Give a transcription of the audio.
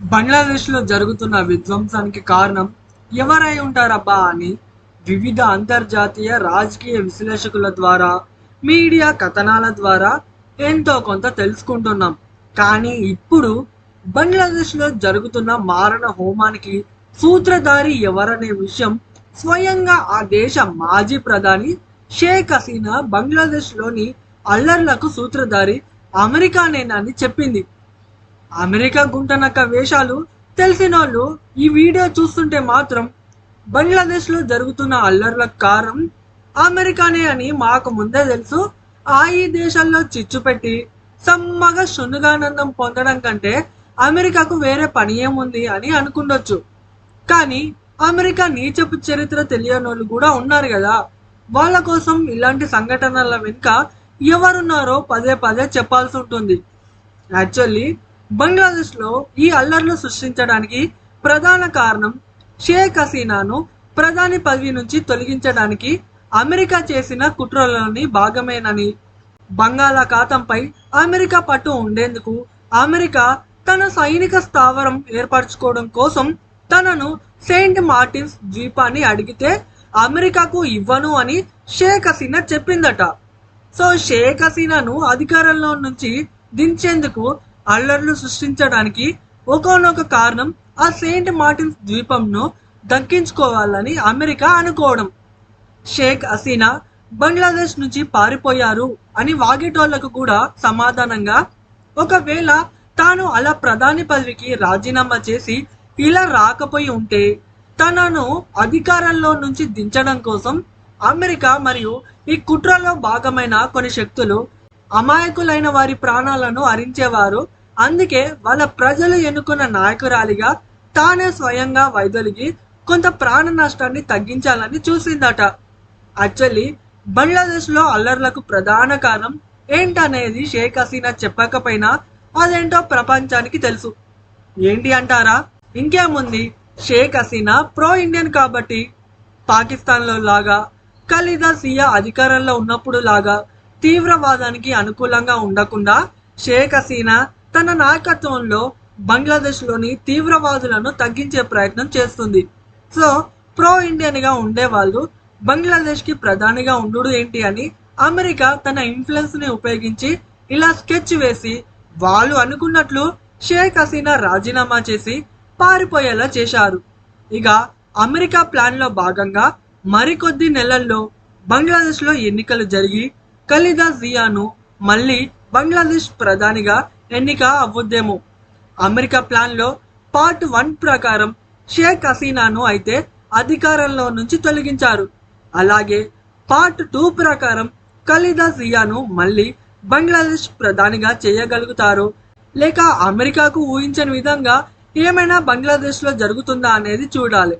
బంగ్లాదేశ్లో జరుగుతున్న విధ్వంసానికి కారణం ఎవరై ఉంటారబ్బా అని వివిధ అంతర్జాతీయ రాజకీయ విశ్లేషకుల ద్వారా మీడియా కథనాల ద్వారా ఎంతో కొంత తెలుసుకుంటున్నాం. కానీ ఇప్పుడు బంగ్లాదేశ్లో జరుగుతున్న మారణ హోమానికి సూత్రధారి ఎవరనే విషయం స్వయంగా ఆ దేశ మాజీ ప్రధాని షేక్ హసీనా బంగ్లాదేశ్లోని అల్లర్లకు సూత్రధారి అమెరికానేనని చెప్పింది. అమెరికా గుంటనక్క వేషాలు తెలిసినోళ్ళు ఈ వీడియో చూస్తుంటే మాత్రం బంగ్లాదేశ్లో జరుగుతున్న అల్లర్ల కారణం అమెరికానే అని మాకు ముందే తెలుసు. ఆ ఈ దేశాల్లో చిచ్చు పెట్టి సమ్మగా శునుగానందం పొందడం కంటే అమెరికాకు వేరే పని ఏముంది అని అనుకుండొచ్చు. కానీ అమెరికా నీచపు చరిత్ర తెలియనోళ్ళు కూడా ఉన్నారు కదా. వాళ్ళ కోసం ఇలాంటి సంఘటనల వెనుక ఎవరున్నారో పదే పదే చెప్పాల్సి ఉంటుంది. యాక్చువల్లీ బంగ్లాదేశ్లో ఈ అల్లర్లు సృష్టించడానికి ప్రధాన కారణం షేక్ హసీనాను ప్రధాని పదవి నుంచి తొలగించడానికి అమెరికా చేసిన కుట్రలోని భాగమేనని. బంగాళాఖాతంపై అమెరికా పట్టు ఉండేందుకు అమెరికా తన సైనిక స్థావరం ఏర్పరచుకోవడం కోసం తనను సెయింట్ మార్టిన్స్ ద్వీపాన్ని అడిగితే అమెరికాకు ఇవ్వను అని షేక్ హసీనా చెప్పిందట. సో షేక్ హసీనాను అధికారంలో నుంచి దించేందుకు అల్లర్లు సృష్టించడానికి ఒకనొక కారణం ఆ సెయింట్ మార్టిన్స్ ద్వీపంను దక్కించుకోవాలని అమెరికా అనుకోవడం. షేక్ హసీనా బంగ్లాదేశ్ నుంచి పారిపోయారు అని వాగేటోళ్ళకు కూడా సమాధానంగా ఒకవేళ తాను అలా ప్రధాని పదవికి రాజీనామా చేసి ఇలా రాకపోయి ఉంటే తనను అధికారంలో నుంచి దించడం కోసం అమెరికా మరియు ఈ కుట్రలో భాగమైన కొన్ని శక్తులు అమాయకులైన వారి ప్రాణాలను హరించేవారు అందుకే వాళ్ళ ప్రజలు ఎన్నుకున్న నాయకురాలిగా తానే స్వయంగా వైదొలిగి కొంత ప్రాణ నష్టాన్ని తగ్గించాలని చూసిందట. యాక్చువల్లీ బంగ్లాదేశ్లో అల్లర్లకు ప్రధాన కారణం ఏంటనేది షేక్ హసీనా చెప్పకపోయినా అదేంటో ప్రపంచానికి తెలుసు. ఏంటి అంటారా? ఇంకేముంది? షేక్ హసీనా ప్రో ఇండియన్ కాబట్టి పాకిస్తాన్లో లాగా ఖలీదా సియా అధికారంలో ఉన్నప్పుడు లాగా తీవ్రవాదానికి అనుకూలంగా ఉండకుండా షేక్ హసీనా తన నాయకత్వంలో బంగ్లాదేశ్లోని తీవ్రవాదులను తగ్గించే ప్రయత్నం చేస్తుంది. సో ప్రో ఇండియన్గా ఉండేవాళ్ళు బంగ్లాదేశ్కి ప్రధానిగా ఉండు ఏంటి అని అమెరికా తన ఇన్ఫ్లుయెన్స్ని ఉపయోగించి ఇలా స్కెచ్ వేసి వాళ్ళు అనుకున్నట్లు షేక్ హసీనా రాజీనామా చేసి పారిపోయేలా చేశారు. ఇక అమెరికా ప్లాన్లో భాగంగా మరికొద్ది నెలల్లో బంగ్లాదేశ్లో ఎన్నికలు జరిగి ఖలీదా జియాను మళ్ళీ బంగ్లాదేశ్ ప్రధానిగా ఎన్నిక అవ్వద్దేమో. అమెరికా ప్లాన్లో పార్ట్ వన్ ప్రకారం షేక్ హసీనాను అయితే అధికారంలో నుంచి తొలగించారు. అలాగే పార్ట్ టూ ప్రకారం ఖలీదా జియాను మళ్ళీ బంగ్లాదేశ్ ప్రధానిగా చేయగలుగుతారు. లేక అమెరికాకు ఊహించని విధంగా ఏమైనా బంగ్లాదేశ్లో జరుగుతుందా అనేది చూడాలి.